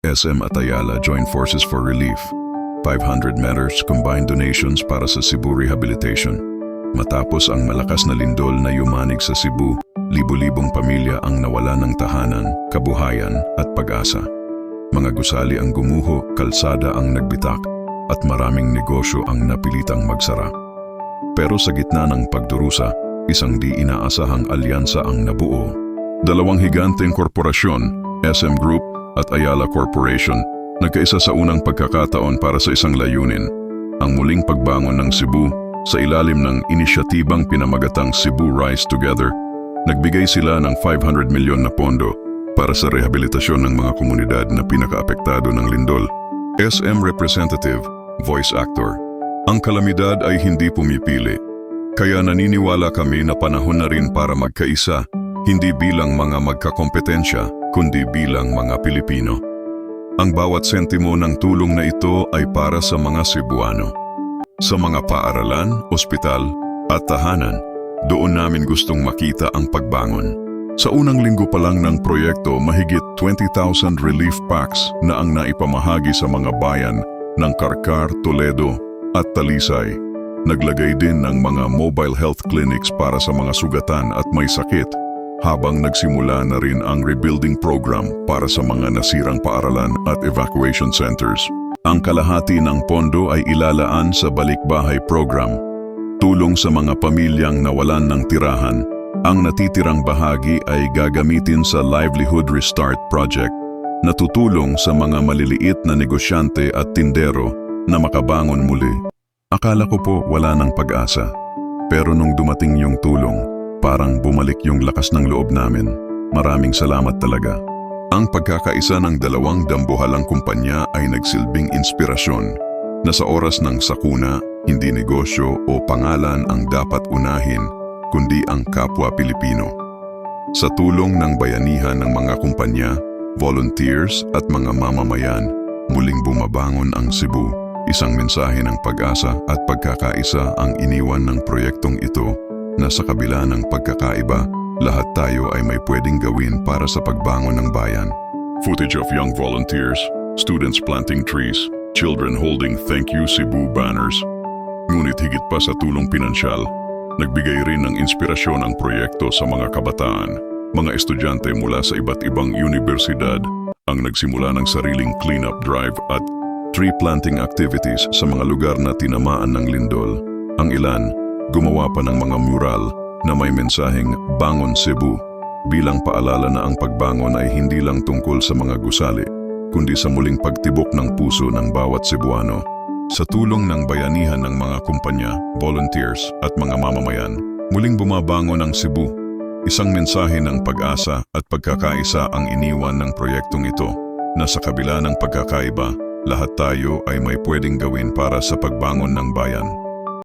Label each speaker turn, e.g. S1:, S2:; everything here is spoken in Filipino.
S1: SM at Ayala join forces for relief. 500 meters combined donations para sa Cebu Rehabilitation. Matapos ang malakas na lindol na yumanig sa Cebu, libo-libong pamilya ang nawala ng tahanan, kabuhayan at pag-asa. Mga gusali ang gumuho, kalsada ang nagbitak, at maraming negosyo ang napilitang magsara. Pero sa gitna ng pagdurusa, isang di inaasahang alyansa ang nabuo. Dalawang higanteng korporasyon, SM Group at Ayala Corporation, nagkaisa sa unang pagkakataon para sa isang layunin, ang muling pagbangon ng Cebu sa ilalim ng inisyatibang pinamagatang Cebu Rise Together. Nagbigay sila ng 500 milyon na pondo para sa rehabilitasyon ng mga komunidad na pinakaapektado ng lindol. SM Representative, Voice Actor, ang kalamidad ay hindi pumipili. Kaya naniniwala kami na panahon na rin para magkaisa, hindi bilang mga magkakompetensya, kundi bilang mga Pilipino. Ang bawat sentimo ng tulong na ito ay para sa mga Cebuano. Sa mga paaralan, ospital, at tahanan, doon namin gustong makita ang pagbangon. Sa unang linggo pa lang ng proyekto, mahigit 20,000 relief packs na ang naipamahagi sa mga bayan ng Karkar, Toledo at Talisay. Naglagay din ng mga mobile health clinics para sa mga sugatan at may sakit habang nagsimula na rin ang rebuilding program para sa mga nasirang paaralan at evacuation centers. Ang kalahati ng pondo ay ilalaan sa Balikbahay Program, tulong sa mga pamilyang nawalan ng tirahan. Ang natitirang bahagi ay gagamitin sa Livelihood Restart Project na tutulong sa mga maliliit na negosyante at tindero na makabangon muli. Akala ko po wala ng pag-asa. Pero nung dumating yung tulong, parang bumalik yung lakas ng loob namin. Maraming salamat talaga. Ang pagkakaisa ng dalawang dambuhalang kumpanya ay nagsilbing inspirasyon na sa oras ng sakuna, hindi negosyo o pangalan ang dapat unahin, kundi ang kapwa Pilipino. Sa tulong ng bayanihan ng mga kumpanya, volunteers at mga mamamayan, muling bumabangon ang Cebu. Isang mensahe ng pag-asa at pagkakaisa ang iniwan ng proyektong ito na sa kabila ng pagkakaiba, lahat tayo ay may pwedeng gawin para sa pagbangon ng bayan. Footage of young volunteers, students planting trees, children holding Thank You Cebu banners. Ngunit higit pa sa tulong pinansyal, nagbigay rin ng inspirasyon ang proyekto sa mga kabataan. Mga estudyante mula sa iba't ibang universidad ang nagsimula ng sariling cleanup drive at tree planting activities sa mga lugar na tinamaan ng lindol. Ang ilan, gumawa pa ng mga mural na may mensaheng Bangon Cebu bilang paalala na ang pagbangon ay hindi lang tungkol sa mga gusali, kundi sa muling pagtibok ng puso ng bawat Cebuano. Sa tulong ng bayanihan ng mga kumpanya, volunteers at mga mamamayan, muling bumabangon ang Cebu. Isang mensahe ng pag-asa at pagkakaisa ang iniwan ng proyektong ito na sa kabila ng pagkakaiba, lahat tayo ay may pwedeng gawin para sa pagbangon ng bayan.